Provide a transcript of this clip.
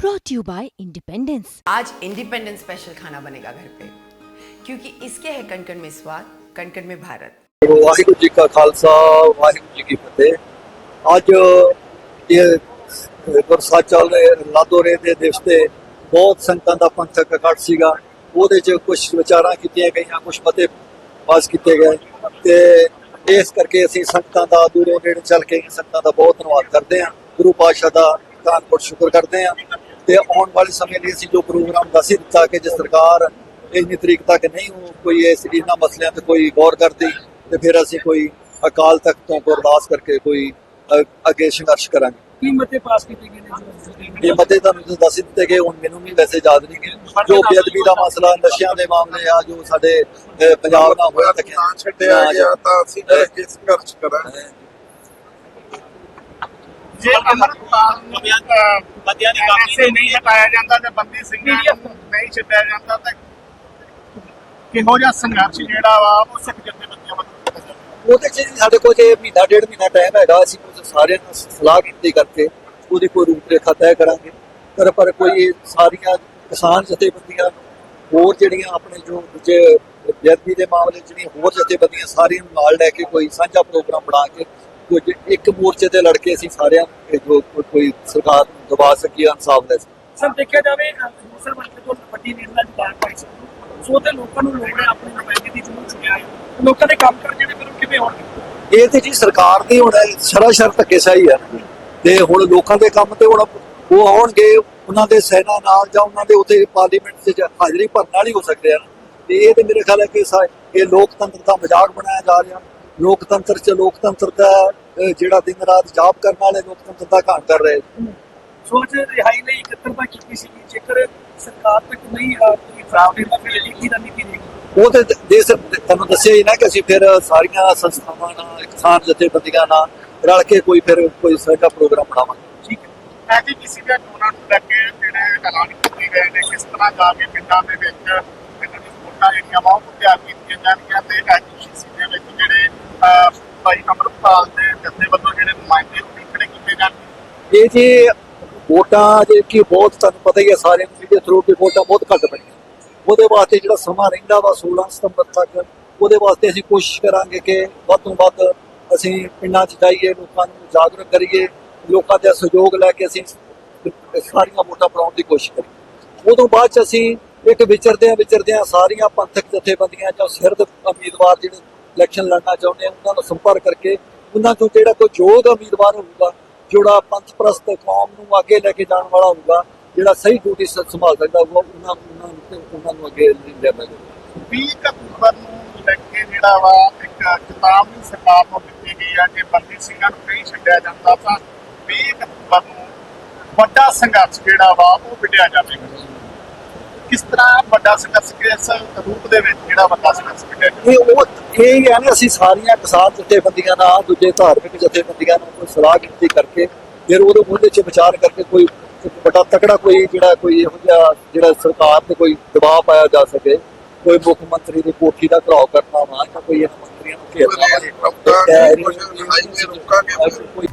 brought to you by Independence. आज independence special खाना बनेगा घर पे क्योंकि इसके है कणकण में स्वाद कणकण में भारत ਵਾਹਿਗੁਰੂ ਜੀ ਕਾ ਖਾਲਸਾ ਵਾਹਿਗੁਰੂ ਜੀ ਕੀ ਫਤਿਹ ਅੱਜ ਇਹ ਗੁਰਸਾ ਚੱਲ ਰਹੇ ਲਾਦੋਰੇ ਦੇ ਦਿਵਸ ਤੇ ਬਹੁਤ ਸੰਗਤਾਂ ਦਾ ਪੰਥਕ ਇਕੱਠ ਸੀਗਾ ਉਹਦੇ ਚ ਕੁਝ ਵਿਚਾਰਾਂ ਕੀਤੀਆਂ ਗਈਆਂ ਕੁਝ ਮਤੇ ਪਾਸ ਕੀਤੇ ਗਏ ਤੇ ਇਸ ਕਰਕੇ ਅਸੀਂ ਸੰਗਤਾਂ ਦਾ ਦੂਰੋਂ ਨੇੜੇ ਚੱਲ ਕੇ ਸੰਗਤਾਂ ਦਾ ਬਹੁਤ ਧੰਨਵਾਦ ਕਰਦੇ ਹਾਂ ਗੁਰੂ ਪਾਤਸ਼ਾਹ ਦਾ ਧੰਨਵਾਦ ਸ਼ੁਕਰ ਕਰਦੇ ਹਾਂ ਤੇ ਆਉਣ ਵਾਲੇ ਸਮੇਂ ਲਈ ਅਸੀਂ ਜੋ ਪ੍ਰੋਗਰਾਮ ਦੱਸ ਦਿੱਤਾ ਕਿ ਜੇ ਸਰਕਾਰ ਇੰਨੀ ਤਰੀਕ ਤੱਕ ਨਹੀਂ ਕੋਈ ਇਸ ਇਹਨਾਂ ਮਸਲਿਆਂ ਤੇ ਕੋਈ ਗੌਰ ਕਰਦੀ ਤੇ ਫਿਰ ਅਸੀਂ ਕੋਈ ਅਕਾਲ ਤਖਤ ਤੋਂ ਕੋ ਅਰਦਾਸ ਕਰਕੇ ਕੋਈ ਅੱਗੇ ਸੰਘਰਸ਼ ਕਰਾਂਗੇ। ਕੀ ਮਤੇ ਪਾਸ ਕੀਤੇ ਗਏ ਨੇ ਜੀ ਇਹ ਮਤੇ ਤੁਹਾਨੂੰ ਜੋ ਦੱਸ ਹੀ ਦਿੱਤੇ ਗਏ ਹੁਣ ਮੈਨੂੰ ਵੀ ਵੈਸੇ ਯਾਦ ਨਹੀਂ ਗੇ। ਜੋ ਬੇਅਦਬੀ ਦਾ ਮਸਲਾ ਨਸ਼ਿਆਂ ਦੇ ਮਾਮਲੇ ਆ ਜੋ ਸਾਡੇ ਪੰਜਾਬ ਨਾਲ ਹੋਇਆ ਤੱਕ ਨਾ ਛੱਡਿਆ ਗਿਆ ਤਾਂ ਅਸੀਂ ਕੇ ਸੰਘਰਸ਼ ਕਰਾਂਗੇ। ਜੇ ਅਮਰਪਾਲ ਨੂੰ ਬੰਦਿਆਂ ਦੀ ਕਾਪੀ ਨਹੀਂ ਹਟਾਇਆ ਜਾਂਦਾ ਤੇ ਬੰਦੀ ਸਿੰਘਾਂ ਨੂੰ ਨਹੀਂ ਛੱਡਿਆ ਜਾਂਦਾ ਤਾਂ ਕਿਹੋ ਜਿਹਾ ਸੰਘਰਸ਼ ਜਿਹੜਾ ਵਾ ਉਹ ਸਿੱਖ ਜਥੇਬੰਦੀਆਂ ਵੱਲੋਂ ਕੀਤਾ ਜਾਊਗਾ। ਉਹਦੇ ਚ ਜੀ ਸਾਡੇ ਕੋਲ ਜੇ ਮਹੀਨਾ ਡੇਢ ਮਹੀਨਾ ਟਾਈਮ ਹੈਗਾ ਅਸੀਂ ਕੁਝ ਸਾਰਿਆਂ ਨਾਲ ਸਲਾਹ ਕੀਤੀ ਕਰਕੇ ਉਹਦੀ ਕੋਈ ਰੂਪਰੇਖਾ ਤੈਅ ਕਰਾਂਗੇ ਪਰ ਪਰ ਕੋਈ ਸਾਰੀਆਂ ਕਿਸਾਨ ਜਥੇਬੰਦੀਆਂ ਹੋਰ ਜਿਹੜੀਆਂ ਆਪਣੇ ਜੋ ਦੂਜੇ ਬੇਅਦਬੀ ਦੇ ਮਾਮਲੇ ਚ ਜਿਹੜੀਆਂ ਹੋਰ ਜਥੇਬੰਦੀਆਂ ਸਾਰੀਆਂ ਨੂੰ ਨਾਲ ਲੈ ਕੇ ਕੋਈ ਸਾਂਝਾ ਪ੍ਰੋਗਰਾਮ ਬਣਾ ਕੇ ਕੁਝ ਇੱਕ ਮੋਰਚੇ ਤੇ ਲੜ ਕੇ ਅਸੀਂ ਸਾਰਿਆਂ ਨੂੰ ਇਹ ਜੋ ਕੋਈ- ਕੋਈ ਸਰਕਾਰ ਨੂੰ ਦਬਾ ਸਕੀਏ ਇਨਸਾਫ ਸਕੀਏ। ਸਰ ਦੇਖਿਆ ਜਾਵੇ ਸਰ ਬੰਦੇ ਤੋਂ ਵੱਡੀ ਨੀਂਦ ਦਾ ਜਵਾਬ ਪਾਈ ਸੀ ਸੋ ਤੇ ਲੋਕਾਂ ਨੂੰ ਲੋੜ ਹੈ ਆਪਣੀ ਨੁਮਾਇੰਦਗੀ ਦੀ ਜ਼ਰੂਰ ਚੁਣਿਆ ਹੈ ਲੋਕਾਂ ਦੇ ਕੰਮ ਕਰ ਜਿਹੜੇ ਫਿਰ ਉਹ ਕਿਵੇਂ ਹੋਣਗੇ? ਇਹ ਤੇ ਜੀ ਸਰਕਾਰ ਦੀ ਹੁਣ ਸਰਾਸਰ ਧੱਕੇਸ਼ਾਹੀ ਹੈ ਤੇ ਹੁਣ ਲੋਕਾਂ ਦੇ ਕੰਮ ਤੇ ਹੁਣ ਉਹ ਆਉਣਗੇ ਉਹਨਾਂ ਦੇ ਸੈਨਾ ਨਾਲ ਜਾਂ ਉਹਨਾਂ ਦੇ ਉੱਥੇ ਪਾਰਲੀਮੈਂਟ 'ਚ ਹਾਜ਼ਰੀ ਭਰਨ ਨਾਲ ਹੀ ਹੋ ਸਕਦੇ ਹਨ। ਤੇ ਇਹ ਤੇ ਮੇਰੇ ਖਿਆਲ ਹੈ ਕਿ ਸਾ- ਇਹ ਲੋਕਤੰਤਰ ਦਾ ਮਜ਼ਾਕ ਬਣਾਇਆ ਜਾ ਰਿਹਾ। ਲੋਕਤੰਤਰ 'ਚ ਲੋਕਤੰਤਰ ਦਾ ਜਿਹੜਾ ਦਿਨ ਰਾਤ ਜਾਪ ਕਰਨ ਵਾਲੇ ਲੋਕਤੰਤਰ ਦਾ ਘਾਣ ਕਰ ਰਹੇ ਸੋਚ ਰਿਹਾਈ ਲਈ ਇਕੱਤਰਤਾ ਕੀਤੀ ਸੀ ਜੇਕਰ ਸਰਕਾਰ ਤੱਕ ਨਹੀਂ ਕੋਈ ਨਹੀਂ ਤਾਂ ਫਿਰ ਕੀ ਰਣਨੀਤੀ ਰਹੇਗੀ? ਉਹ ਤੇ ਦੇਸ਼ ਤੁਹਾਨੂੰ ਦੱਸਿਆ ਹੀ ਨਾ ਕਿ ਅਸੀਂ ਫਿਰ ਸਾਰੀਆਂ ਸੰਸਥਾਵਾਂ ਨਾਲ ਕਿਸਾਨ ਜਥੇਬੰਦੀਆਂ ਨਾਲ ਰਲ ਕੇ ਕੋਈ ਫਿਰ ਕੋਈ ਸਾਡਾ ਪ੍ਰੋਗਰਾਮ ਬਣਾਵਾਂਗੇ। ਠੀਕ ਹੈ। ਐਜੀਪੀਸੀ ਦੇ ਚੋਣਾਂ ਨੂੰ ਲੈ ਕੇ ਜਿਹੜੇ ਐਲਾਨ ਕੀਤੇ ਗਏ ਨੇ ਕਿਸ ਤਰ੍ਹਾਂ ਜਾ ਕੇ ਪਿੰਡਾਂ ਦੇ ਵਿੱਚ ਪਿੰਡਾਂ ਦੀ ਵੋਟਾਂ ਜਿਹੜੀਆਂ ਵਾ ਉਹ ਤਿਆਰ ਕੀਤੀਆਂ ਜਾਣਗੀਆਂ ਤੇ ਐਜੀਪੀਸੀ ਦੇ ਵਿੱਚ ਜਿਹੜੇ ਭਾਈ ਅਮਰਪਾਲ ਦੇ ਜਥੇ ਵੱਲੋਂ ਜਿਹੜੇ ਨੁਮਾਇੰਦੇ ਉਹ ਕੀਤੇ ਜਾਣਗੇ ਇਹ ਜੀ ਵੋਟਾਂ ਜੇ ਕਿ ਬਹੁਤ ਤੁਹਾਨੂੰ ਪਤਾ ਹੀ ਹੈ, ਸਾਰਿਆਂ ਨੂੰ ਥਰੂ ਕਿ ਵੋਟਾਂ ਬਹੁਤ ਘੱਟ ਪਈਆਂ। ਉਹਦੇ ਵਾਸਤੇ ਜਿਹੜਾ ਸਮਾਂ ਰਹਿੰਦਾ ਵਾ 16 ਸਤੰਬਰ ਤੱਕ, ਉਹਦੇ ਵਾਸਤੇ ਅਸੀਂ ਕੋਸ਼ਿਸ਼ ਕਰਾਂਗੇ ਕਿ ਵੱਧ ਤੋਂ ਵੱਧ ਅਸੀਂ ਪਿੰਡਾਂ 'ਚ ਜਾਈਏ, ਲੋਕਾਂ ਨੂੰ ਜਾਗਰੂਕ ਕਰੀਏ, ਲੋਕਾਂ ਦਾ ਸਹਿਯੋਗ ਲੈ ਕੇ ਅਸੀਂ ਸਾਰੀਆਂ ਵੋਟਾਂ ਪਾਉਣ ਦੀ ਕੋਸ਼ਿਸ਼ ਕਰੀਏ। ਉਦੋਂ ਬਾਅਦ 'ਚ ਅਸੀਂ ਇੱਕ ਵਿਚਰਦਿਆਂ ਵਿਚਰਦਿਆਂ ਸਾਰੀਆਂ ਪੰਥਕ ਜਥੇਬੰਦੀਆਂ ਜਾਂ ਸਿਰਦ ਉਮੀਦਵਾਰ ਜਿਹੜੇ ਇਲੈਕਸ਼ਨ ਲੜਨਾ ਚਾਹੁੰਦੇ ਆ, ਉਹਨਾਂ ਨਾਲ ਸੰਪਰਕ ਕਰਕੇ ਉਹਨਾਂ ਤੋਂ ਜਿਹੜਾ ਕੋਈ ਯੋਗ ਉਮੀਦਵਾਰ ਹੋਊਗਾ, ਜਿਹੜਾ ਪੰਥ ਪ੍ਰਸਤ ਕੌਮ ਨੂੰ ਅੱਗੇ ਲੈ ਕੇ ਜਾਣ ਵਾਲਾ ਹੋਊਗਾ, ਜਿਹੜਾ ਸਹੀ ਡਿਊਟੀ ਸੰਭਾਲ ਸਕਦਾ ਹੋਊਗਾ, ਉਹਨਾਂ ਉਹਨਾਂ ਨੂੰ ਉਹਨਾਂ ਨੂੰ ਅੱਗੇ ਲਿਆਵਾਂਗੇ 20 ਅਕਤੂਬਰ ਨੂੰ ਲੈ ਕੇ ਜਿਹੜਾ ਵਾ ਇੱਕ ਚੇਤਾਵਨੀ ਸਰਕਾਰ ਨੂੰ ਦਿੱਤੀ ਗਈ ਆ ਕਿ ਬੰਦੀ ਸਿੰਘਾਂ ਨੂੰ ਨਹੀਂ ਛੱਡਿਆ ਜਾਂਦਾ ਤਾਂ 20 ਅਕਤੂਬਰ ਨੂੰ ਵੱਡਾ ਸੰਘਰਸ਼ ਜਿਹੜਾ ਵਾ ਉਹ ਵਿੱਢਿਆ ਜਾਵੇਗਾ। ਕਿਸ ਤਰ੍ਹਾਂ ਵੱਡਾ ਸੰਘਰਸ਼ ਕਿਸ ਰੂਪ ਦੇ ਵਿੱਚ ਜਿਹੜਾ ਵੱਡਾ ਸੰਘਰਸ਼ ਜਾਵੇਗਾ ਇਹ ਉਹ ਇਹ ਹੀ ਨਾ ਅਸੀਂ ਸਾਰੀਆਂ ਕਿਸਾਨ ਜਥੇਬੰਦੀਆਂ ਨਾਲ ਦੂਜੇ ਧਾਰਮਿਕ ਜਥੇਬੰਦੀਆਂ ਨਾਲ ਕੋਈ ਸਲਾਹ ਕੀਤੀ ਕਰਕੇ ਫਿਰ ਉਹਦੇ ਉਹਦੇ 'ਚ ਵਿਚਾਰ ਕਰਕੇ ਕੋਈ ਬੜਾ ਤਕੜਾ ਕੋਈ ਜਿਹੜਾ ਕੋਈ ਇਹੋ ਜਿਹਾ ਜਿਹੜਾ ਸਰਕਾਰ ਤੇ ਕੋਈ ਦਬਾਅ ਪਾਇਆ ਜਾ ਸਕੇ ਕੋਈ ਮੁੱਖ ਮੰਤਰੀ ਦੀ ਕੋਠੀ ਦਾ ਘਰਾਓ ਕਰਨਾ ਵਾ ਜਾਂ ਕੋਈ ਮੰਤਰੀਆਂ ਨੂੰ ਘੇਰਨਾ ਵਾ। ਕੋਈ